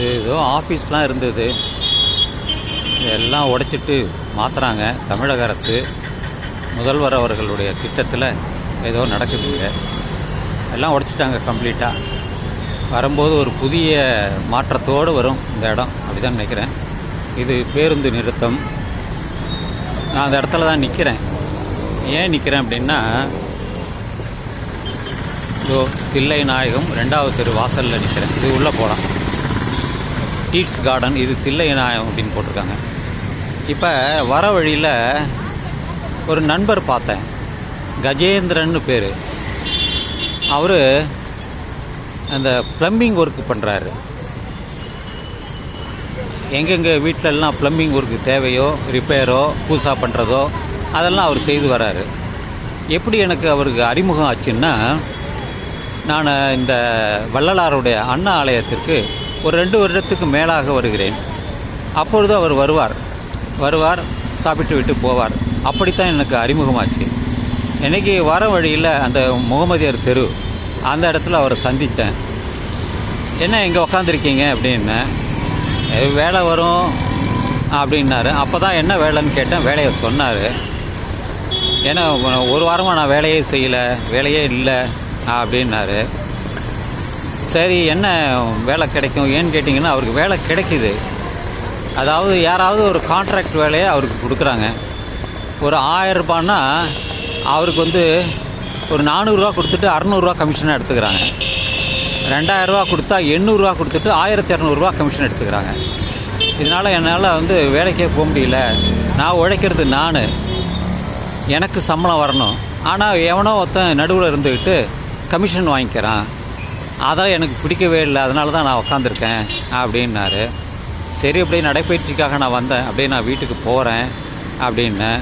இது ஏதோ ஆஃபீஸ்லாம் இருந்தது. எல்லாம் உடைச்சிட்டு மாற்றுறாங்க தமிழக அரசு. முதல்வர் அவர்களுடைய திட்டத்தில் ஏதோ நடக்குதுங்க. எல்லாம் உடைச்சிட்டாங்க கம்ப்ளீட்டாக வரும்போது ஒரு புதிய மாற்றத்தோடு வரும் இந்த இடம். அப்படிதான் நினைக்கிறேன். இது பேருந்து நிறுத்தம். நான் அந்த இடத்துல தான் நிற்கிறேன் ஏன் நிற்கிறேன் அப்படின்னா இதோ தில்லை நாயகம் ரெண்டாவது தெரு வாசலில் நிற்கிறேன் இது உள்ளே போகலாம் டீட்ஸ் கார்டன் இது தில்லைநாயகம் அப்படின்னு போட்டிருக்காங்க. இப்போ வர வழியில் ஒரு நண்பர் பார்த்தேன். கஜேந்திரன்னு பேர். அவர் அந்த ப்ளம்பிங் ஒர்க்கு பண்ணுறாரு எங்கெங்கே வீட்டிலலாம் ப்ளம்பிங் ஒர்க்கு தேவையோ ரிப்பேரோ பூசா பண்ணுறதோ அதெல்லாம் அவர் செய்து வராரு. எப்படி எனக்கு அவருக்கு அறிமுகம் ஆச்சுன்னா நான் இந்த வள்ளலாருடைய அண்ணா ஆலயத்திற்கு ஒரு ரெண்டு வருடத்துக்கு மேலாக வருகிறேன். அப்பொழுது அவர் வருவார். வருவார் சாப்பிட்டு விட்டு போவார். அப்படித்தான் எனக்கு அறிமுகமாச்சு. இன்றைக்கி வர வழியில் அந்த முகமதியர் தெரு அந்த இடத்துல அவரை சந்தித்தேன். என்ன இங்கே உக்காந்துருக்கீங்க? அப்படின்னு. வேலை வரும் அப்படின்னாரு. அப்போ தான் என்ன வேலைன்னு கேட்டேன். வேலையை சொன்னார். ஏன்னா ஒரு வாரமாக நான் வேலையே செய்யலை வேலையே இல்லை அப்படின்னாரு. சரி என்ன வேலை கிடைக்கும்? ஏன்னு கேட்டிங்கன்னா அவருக்கு வேலை கிடைக்கிது. அதாவது யாராவது ஒரு கான்ட்ராக்ட் வேலையை அவருக்கு கொடுக்குறாங்க. ஒரு ஆயிரம் அவருக்கு வந்து ஒரு நானூறுரூவா கொடுத்துட்டு அறநூறுவா கமிஷனாக எடுத்துக்கிறாங்க. ரெண்டாயிரரூவா கொடுத்தா எண்ணூறுரூவா கொடுத்துட்டு ஆயிரத்தி இரநூறுவா கமிஷன் எடுத்துக்கிறாங்க. இதனால் என்னால் வந்து வேலைக்கே போக முடியல. நான் உழைக்கிறது நான். எனக்கு சம்பளம் வரணும். ஆனால் எவனோ ஒருத்தன் நடுவில் இருந்துக்கிட்டு கமிஷன் வாங்கிக்கிறான். அதான் எனக்கு பிடிக்கவே இல்லை அதனால தான் நான் உக்காந்துருக்கேன் அப்படின்னாரு. சரி அப்படியே நடைப்பயிற்சிக்காக நான் வந்தேன். அப்படியே நான் வீட்டுக்கு போகிறேன் அப்படின்னேன்.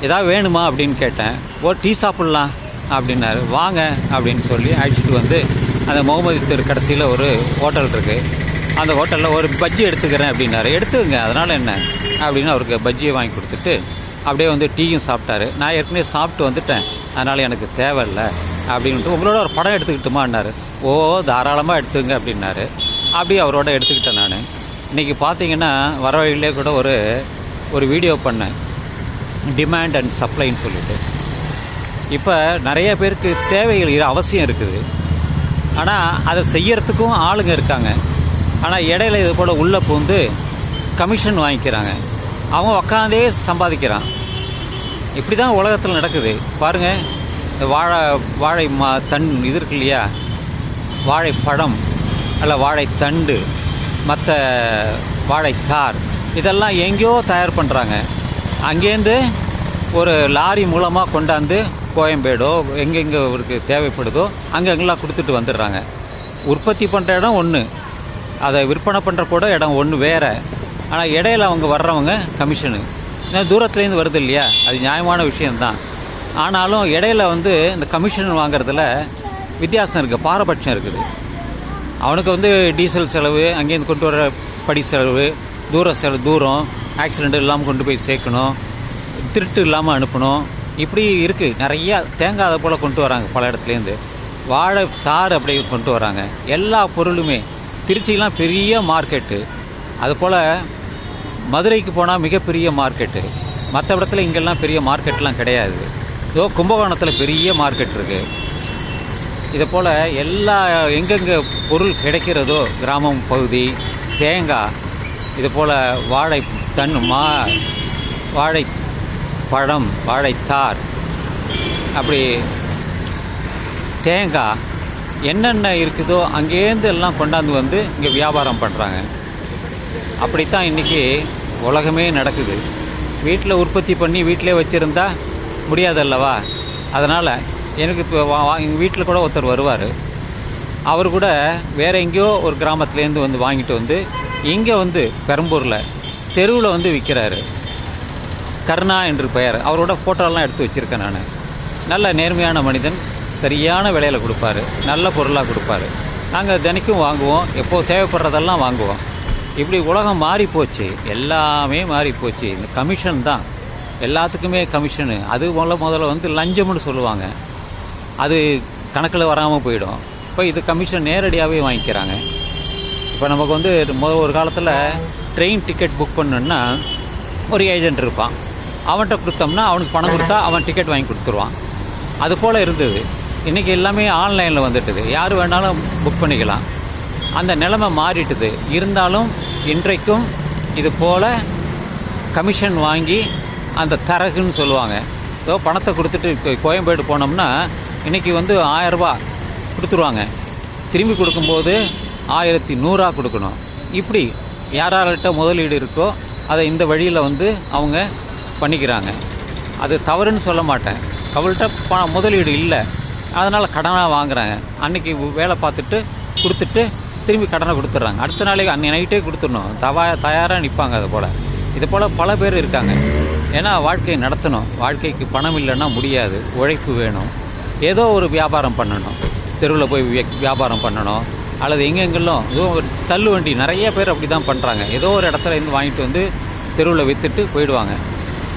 ஏதாவது வேணுமா அப்படின்னு கேட்டேன். ஓ டீ சாப்பிட்லாம் அப்படின்னாரு. வாங்க அப்படின்னு சொல்லி அழைச்சிட்டு வந்து அந்த முகமது தெரு கடைசியில் ஒரு ஹோட்டல் இருக்குது அந்த ஹோட்டலில் ஒரு பஜ்ஜி எடுத்துக்கிறேன் அப்படின்னாரு. எடுத்துக்கங்க அதனால் என்ன? அப்படின்னு அவருக்கு பஜ்ஜியை வாங்கி கொடுத்துட்டு அப்படியே வந்து டீயும் சாப்பிட்டாரு. நான் ஏற்கனவே சாப்பிட்டு வந்துட்டேன். அதனால் எனக்கு தேவையில்லை. அப்படின்ட்டு உங்களோட ஒரு படம் எடுத்துக்கிட்டுமான்னாரு. ஓ தாராளமாக எடுத்துங்க அப்படின்னாரு. அப்படி அவரோட எடுத்துக்கிட்டேன் நான். இன்றைக்கி பார்த்தீங்கன்னா வர வழியிலே கூட ஒரு ஒரு வீடியோ பண்ணேன். டிமாண்ட் அண்ட் சப்ளைன்னு சொல்லிட்டு. இப்போ நிறைய பேருக்கு தேவைகள் இரு- அவசியம் இருக்குது. ஆனால் அதை செய்யறதுக்கும் ஆளுங்க இருக்காங்க. ஆனால் இடையில இது போல் உள்ளே பூந்து கமிஷன் வாங்கிக்கிறாங்க. அவன் உக்காந்தே சம்பாதிக்கிறான். இப்படி தான் உலகத்தில் நடக்குது. பாருங்கள் இந்த வாழை வாழை மா தன் இது இருக்கு இல்லையா? வாழைப்பழம் அல்ல வாழைத்தண்டு மற்ற வாழைத்தார் இதெல்லாம் எங்கேயோ தயார் பண்ணுறாங்க அங்கேருந்து ஒரு லாரி மூலமாக கொண்டாந்து கோயம்பேடோ எங்கெங்கே அவருக்கு தேவைப்படுதோ அங்கெங்கெல்லாம் கொடுத்துட்டு வந்துடுறாங்க. உற்பத்தி பண்ணுற இடம் ஒன்று அதை விற்பனை பண்ணுற கூட இடம் ஒன்று வேறு. ஆனால் இடையில அவங்க வர்றவங்க கமிஷனு. ஏன்னா தூரத்துலேருந்து வருது இல்லையா? அது நியாயமான விஷயம்தான். ஆனாலும் இடையில வந்து இந்த கமிஷன் வாங்குறதுல வித்தியாசம் இருக்குது பாரபட்சம் இருக்குது. அவனுக்கு வந்து டீசல் செலவு அங்கேருந்து கொண்டு வர படி செலவு தூர செலவு தூரம் ஆக்சிடெண்ட் இல்லாமல் கொண்டு போய் சேர்க்கணும் திருட்டு இல்லாமல் அனுப்பணும். இப்படி இருக்குது நிறையா தேங்காத போல் கொண்டு வராங்க பல இடத்துலேருந்து. வாழை தார் அப்படியே கொண்டு வராங்க. எல்லா பொருளுமே. திருச்சிலாம் பெரிய மார்க்கெட்டு அதுபோல் மதுரைக்கு போனால் மிகப்பெரிய மார்க்கெட்டு மற்ற இடத்துல இங்கெல்லாம் பெரிய மார்க்கெட்லாம் கிடையாது. இதோ கும்பகோணத்தில் பெரிய மார்க்கெட் இருக்குது இதை போல் எல்லா எங்கெங்கே பொருள் கிடைக்கிறதோ கிராமம் பகுதி தேங்காய் இது போல் வாழை தன் மா வாழை பழம் வாழைத்தார் அப்படி தேங்காய் என்னென்ன இருக்குதோ அங்கேருந்து எல்லாம் கொண்டாந்து வந்து இங்கே வியாபாரம் பண்ணுறாங்க அப்படித்தான் இன்றைக்கி உலகமே நடக்குது. வீட்டில் உற்பத்தி பண்ணி வீட்டிலே வச்சுருந்தா முடியாதல்லவா? அதனால் எனக்கு இப்போ எங்கள் வீட்டில் கூட ஒருத்தர் வருவார். அவர் கூட வேறு எங்கேயோ ஒரு கிராமத்துலேருந்து வந்து வாங்கிட்டு வந்து இங்கே வந்து பெரம்பூரில் தெருவில் வந்து விற்கிறாரு கருணா என்று பெயர். அவரோட ஃபோட்டோலாம் எடுத்து வச்சுருக்கேன் நான். நல்ல நேர்மையான மனிதன் சரியான விலையில் கொடுப்பாரு. நல்ல பொருளாக கொடுப்பாரு. நாங்கள் தினைக்கும் வாங்குவோம். எப்போ தேவைப்படுறதெல்லாம் வாங்குவோம். இப்படி உலகம் மாறி போச்சு எல்லாமே மாறி போச்சு இந்த கமிஷன் தான். எல்லாத்துக்குமே கமிஷனு அது முதல்ல முதல்ல வந்து லஞ்சம்னு சொல்லுவாங்க. அது கணக்கில் வராமல் போயிடும். இப்போ இது கமிஷன் நேரடியாகவே வாங்கிக்கிறாங்க. இப்போ நமக்கு வந்து முத ஒரு காலத்தில் ட்ரெயின் டிக்கெட் புக் பண்ணணுன்னா ஒரு ஏஜென்ட் இருப்பான். அவன்கிட்ட கொடுத்தோம்னா அவனுக்கு பணம் கொடுத்தா அவன் டிக்கெட் வாங்கி கொடுத்துருவான். அது போல் இருந்தது. இன்றைக்கி எல்லாமே ஆன்லைனில் வந்துட்டுது. யார் வேணாலும் புக் பண்ணிக்கலாம். அந்த நிலைமை மாறிட்டுது. இருந்தாலும் இன்றைக்கும் இது போல் கமிஷன் வாங்கி அந்த தரகுன்னு சொல்லுவாங்க. ஏதோ பணத்தை கொடுத்துட்டு இப்போ கோயம்பேடு போனோம்னா இன்றைக்கி வந்து ஆயரரூபா கொடுத்துருவாங்க. திரும்பி கொடுக்கும்போது ஆயிரத்தி நூறா கொடுக்கணும். இப்படி யாரார்கிட்ட முதலீடு இருக்கோ அதை இந்த வழியில் வந்து அவங்க பண்ணிக்கிறாங்க. அது தவறுன்னு சொல்ல மாட்டேன். அவள்கிட்ட ப முதலீடு இல்லை. அதனால் கடனாக வாங்குறாங்க. அன்னைக்கு வேலை பார்த்துட்டு கொடுத்துட்டு திரும்பி கடனை கொடுத்துட்றாங்க. அடுத்த நாளைக்கு அன்னை நைட்டே கொடுத்துடணும். தவா தயாராக நிற்பாங்க அது போல். இது போல் பல பேர் இருக்காங்க. ஏன்னா வாழ்க்கையை நடத்தணும். வாழ்க்கைக்கு பணம் இல்லைன்னா முடியாது. உழைப்பு வேணும். ஏதோ ஒரு வியாபாரம் பண்ணணும். தெருவில் போய் வியாபாரம் பண்ணணும். அல்லது எங்கெங்கெல்லாம் ஏதோ ஒரு தள்ளு வண்டி நிறைய பேர் அப்படி தான் பண்ணுறாங்க ஏதோ ஒரு இடத்துல இருந்து வாங்கிட்டு வந்து தெருவில் விற்றுட்டு போயிடுவாங்க.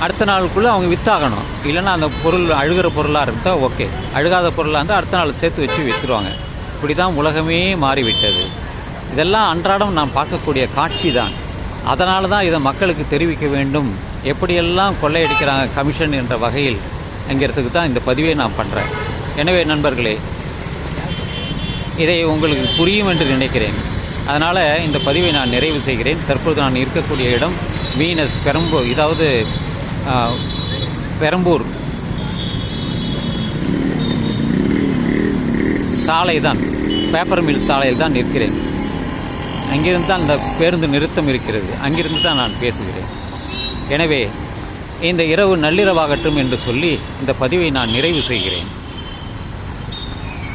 அடுத்த நாளுக்குள்ளே அவங்க வித்தாகணும். இல்லைன்னா அந்த பொருள் அழுகிற பொருளாக இருந்தால் ஓகே. அழுகாத பொருளாக இருந்தால் அடுத்த நாள் சேர்த்து வச்சு விற்றுருவாங்க இப்படி தான் உலகமே மாறிவிட்டது. இதெல்லாம் அன்றாடம் நாம் பார்க்கக்கூடிய காட்சி தான். அதனால தான் இதை மக்களுக்கு தெரிவிக்க வேண்டும். எப்படியெல்லாம் கொள்ளையடிக்கிறாங்க கமிஷன் என்ற வகையில் என்கிறதுக்கு தான் இந்த பதிவை நான் பண்ணுறேன் எனவே நண்பர்களே இதை உங்களுக்கு புரியும் என்று நினைக்கிறேன். அதனால் இந்த பதிவை நான் நிறைவு செய்கிறேன். தற்போது நான் இருக்கக்கூடிய இடம் வீனஸ் பெரம்பூர் இதாவது பெரம்பூர். சாலை தான் பேப்பர் மில் சாலையில் தான் நிற்கிறேன். அங்கிருந்து தான் அந்த பேருந்து நிறுத்தம் இருக்கிறது. அங்கிருந்து தான் நான் பேசுகிறேன். எனவே இந்த இரவு நள்ளிரவாகட்டும் என்று சொல்லி இந்த பதிவை நான் நிறைவு செய்கிறேன்.